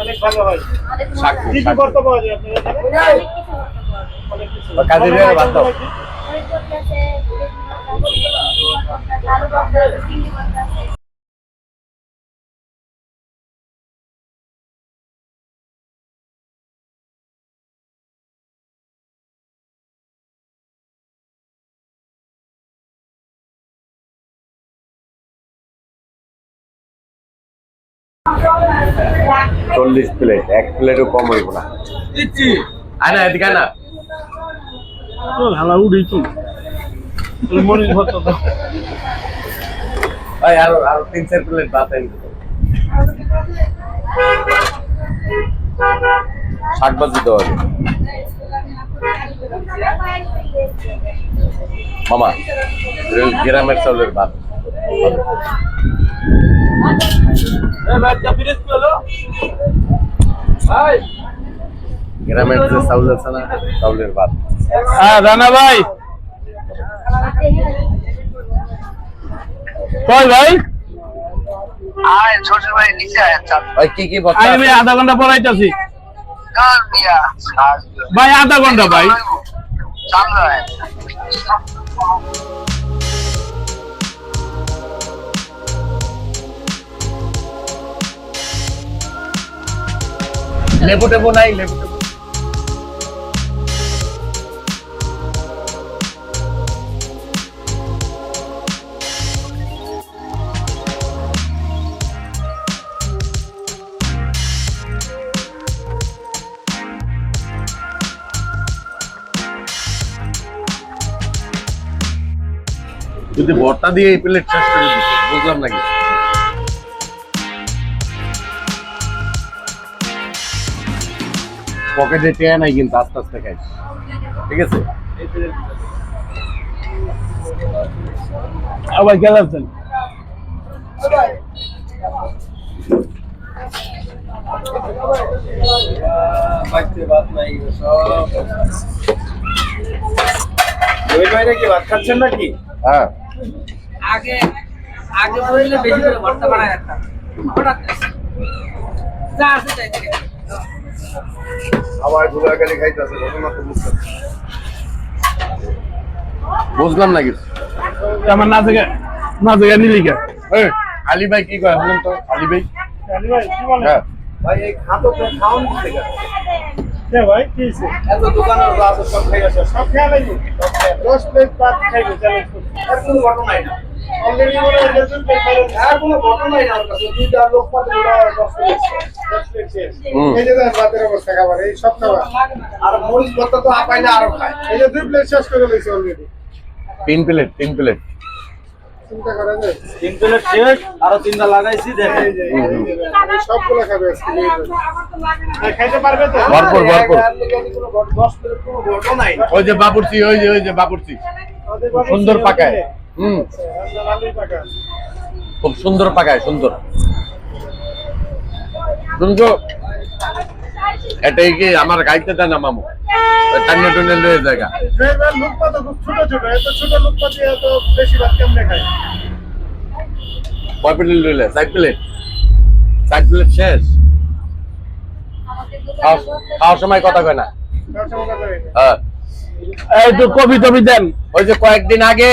অনেক ভালো হয়। কি কি পাওয়া যায় বা কাজের আছে চল্লিশ প্লেট এক প্লেটও কম হইব না। দিচ্ছি আয় না এদিকে না হালা উড়ি তো মরিচ ভর্তা ভাই আরও আরও তিন চার প্লেট দেওয়া মামা গ্রামের চাউলের ভাত। গ্রামের যে চাউল আছে না চাউলের ভাত হ্যাঁ রানা ভাই। কই ভাই? আয় ছোট ভাই নিচে আয় ভাই কি কি বস্তা আমি আধা ঘণ্টা পড়াইতেছি ভাই আধা ঘণ্টা ভাই। চাল লেবু টেবু নাই লেবু টেবু যদি ভর্তা দিয়ে এই প্লেট শেষ করে দিচ্ছে বুঝলাম নাকি? পকেটে টেয়া নাই কিন্তু আস্তে আস্তে খাই ঠিক আছে? আবার গেলাম ভাত খাচ্ছেন নাকি? হ্যাঁ। আগে আগে বললে বেশি করে ভর্তা বানায় রাখতাম। হঠাৎ যা আছে তাই আবার গুলাগালি খাইতেছে ঘটনা তো বুঝতে বুঝলাম না কিছু। আমার না থেকে না থেকে নিলি কে? এই, আলী ভাই কি কয় বলেন তো? আলী ভাই? ভাই কি বলে হ্যাঁ। ভাই এই খাতো তো খাওন দিতে গেছে। কে ভাই কি হইছে? এত দোকানের আছে সব খাই আছে সব খেয়াল আইনি দশ প্লেট ভাত খাইবে চ্যালেঞ্জ আর কোনো ঘটনাই না। হয় আর মরিচ ভর্তা তো আপাইলে খায়। এই যে দুই প্লেট শেষ করে অলরেডি তিন প্লেট তিন প্লেট তিন প্লেট শেষ তিনটা লাগাইছি দেখেন। সবগুলো খাবে। হ্যাঁ, খাইতে পারবে তো? ভরপুর ভরপুর। ঘটনাই না ওই যে বাবুর্চি ওই যে ওই যে বাবুর্চি। সুন্দর পাকায়। হুম। খুব সুন্দর পাকায় সুন্দর। শুনছো? এটাই কি আমার গাইতে দেয় না মামু? টান্নে টুনে লয়ে জায়গা ড্রাইভার লুকপা তো খুব ছোট ছোট এত ছোট লুকপা দিয়ে বেশি ভাত কেমনে খায়? কয় প্লেট লইলে? চার প্লেট? চার প্লেট শেষ? খাওয়ার সময় কথা কয় না? হ্যাঁ। এই তো কবি টবি দেন। ওই যে কয়েকদিন আগে।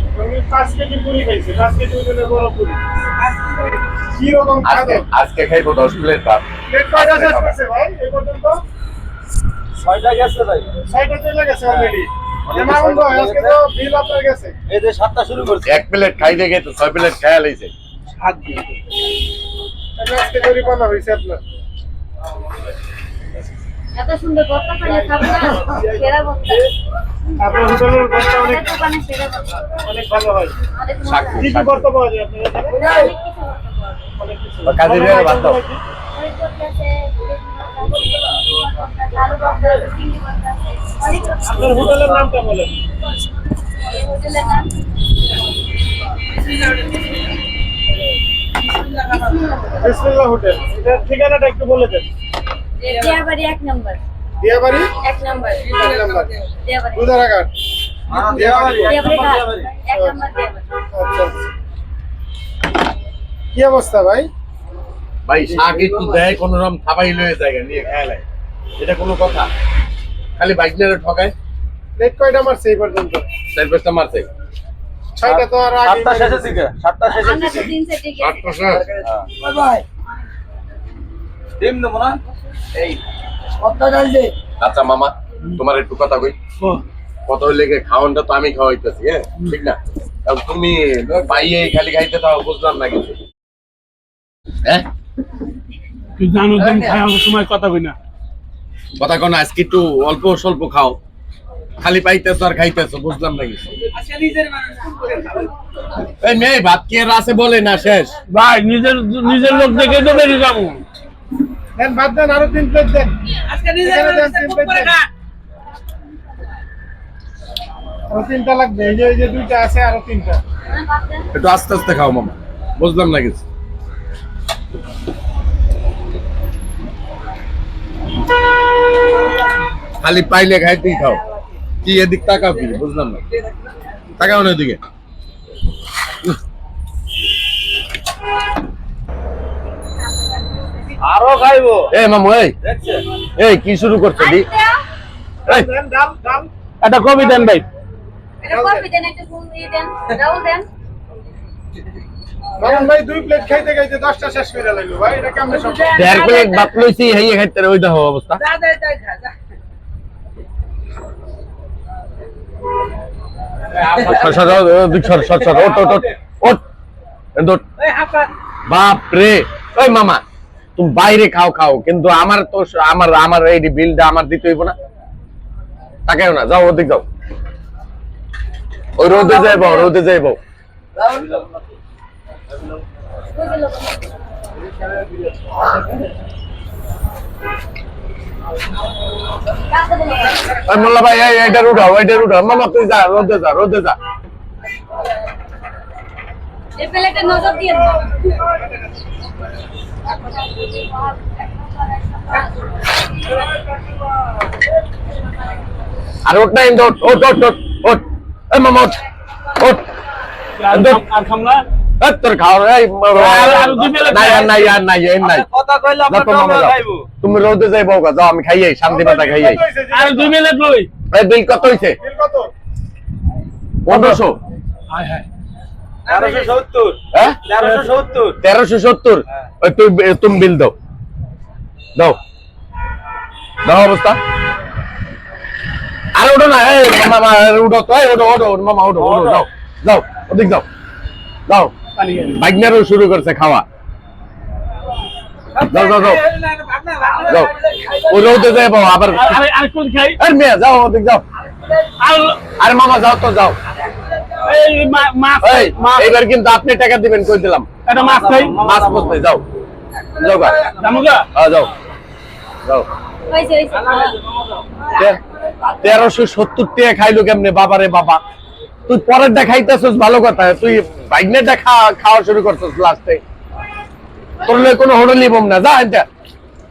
রকম আজকে খাইবো দশ প্লেট ভাত। ছয়টা গেছে ভাই। ছয়টা চলে গেছে অলরেডি মামুন ভাই আজকে তো গেছে। এই যে সাতটা শুরু করছে। এক প্লেট খাই দেখে তো ছয় প্লেট সাত দিয়ে। আজকে জরিমানা হয়েছে আপনার। এত সুন্দর ভর্তা পাইলে খাব না সেরা ভর্তা আপনার হোটেলের ঘরটা অনেক ভালো হয়। অনেক সাক্ষী। মজা। কি কি করতে পাওয়া যায় আপনার অনেক কিছু কাজের ভর্তা। আপনার হোটেলের নামটা বলেন। হোটেলের নাম? বিসমিল্লাহ হোটেল। এটার ঠিকানাটা একটু বলে দেন। দিয়াবাড়ি এক নম্বর। দিয়াবাড়ি এক নম্বর। এক নাম্বার। দুধারাঘাট দিয়াবাড়ি দিয়াবাড়ি ঘাট। এক নম্বর দিয়াবাড়ি কি অবস্থা ভাই? ভাই শাক একটু দেয় কোন রকম থাবাই লয়ে জায়গা নিয়ে এটা কোনো কথা? খালি বাইক নিয়ে ঠকায়? লেট কয়টা মারছে এই পর্যন্ত? চার পাঁচটা মারছে। ছয়টা তো আর সাতটা শেষের দিকে সাতটা তো দিকে। তিন সেটে আট গেছি পাঁচটা ডিম দেবো না? এই। আচ্ছা মামা তোমার একটু কথা কই। কত হইলে খাওয়ানটা তো আমি খাওয়াইতেছি হ্যাঁ? ঠিক না? তুমি পাইয়ে খালি খাইতে তাও বুঝলাম না কিছু। হ্যাঁ? তুই জানো তুমি খাই সময় কথা কই না। কথা কোন আজকে একটু অল্প স্বল্প খাও। খালি পাইতেছো আর খাইতেছো বুঝলাম না কিছু। নিজের মানুষ খুব করে খাবে। এই মেয়ে ভাত কে রাসে বলে না শেষ? ভাই নিজের নিজের লোক দেখে তো বেরিয়ে যাব। দেন বাদ দেন আরও তিন প্লেট দেন। আজকে তিন প্লেট। আরও তিনটা লাগবে। এই যে এই যে দুইটা আছে আরও তিনটা। একটু আস্তে আস্তে খাও মামা। বুঝলাম না কিছু। খালি পাইলে খাইতেই খাও। কি এদিক তাকাও কি? বুঝলাম না। তাকাও না এদিকে। আরও খাইবো। এ মামু এই। এই কি শুরু করছ দি? এই। ডাল একটা কবি দেন ভাই। এটা কফি দেন একটা ফুল দেন ডাউল দেন। ভাই দুই প্লেট খাইতে খাইতে দশটা শেষ করে লাগল। ভাই এটা কেমন সম্ভব? দেড় প্লেট বাপ লইছি হাইয়ে খাইতে ওই দেখো অবস্থা। যা, যা, যা, খা, যা। সর সর ওদিক সর সর সর ওট ওট ওট ওট এদিক ওঠ। এই হাফা। বাপ রে ওই মামা তুমি বাইরে খাও খাও। কিন্তু আমার তো আমার আমার এই বিলটা আমার দিতে হইব না। তাকেও না, যাও ওদিক যাও। ওই রোদে যাইব রোদে যাইব। মোল্লা ভাই, এই এইটা উঠাও এইটা উঠাও। মামা, তুই যা, রোদে যা রোদে যা। এই প্লেটে নজর দিয়ে আর ওঠ না ওঠ ওঠ ওঠ ওঠ ওঠ এই মামা ওঠ ইন্দো। আর খামলা এই তোর খাওয়া এই আর- আর দুই বেলা নাই আর নাই আর নাই তুমি রোদে যাইবো গা, যাও আমি খাইয়ে শান্তি মাথা খাইয়ে আর দুই মিনিট লই বিল কত হইছে পনেরোশো হায় হায় তেরোশো সত্তর। হ্যাঁ? সত্তর। হ্যাঁ। তুই তুমি বিল দাও। দাও। দাও অবস্থা। আর ওঠো না মামা উঠো তো ওঠো ওঠো মামা ওঠো ওঠো যাও যাও ওদিক যাও বাইকনারও শুরু করছে খাওয়া। যাও যাও যাও যাও রোদে যাব আবার আরে আর কোন খাই? আর মেয়ে যাও ওদিক যাও। আরে মামা যাও তো যাও। এবার কিন্তু আপনি টাকা দিবেন কই দিলাম? এটা মাছ খাই মাছ বসবে যাও। যাও গা। জামুগা? হ্যাঁ যাও। যাও। তেরোশো সত্তর টাকা খাইলো কেমনে? বাবারে বাবা। তুই পরের দা খাইতেছিস ভালো কথা। তুই বাইকনেটা খাওয়া খাওয়া শুরু করছিস লাস্টে তোর কোনো হোটেলই বম না। যা এটা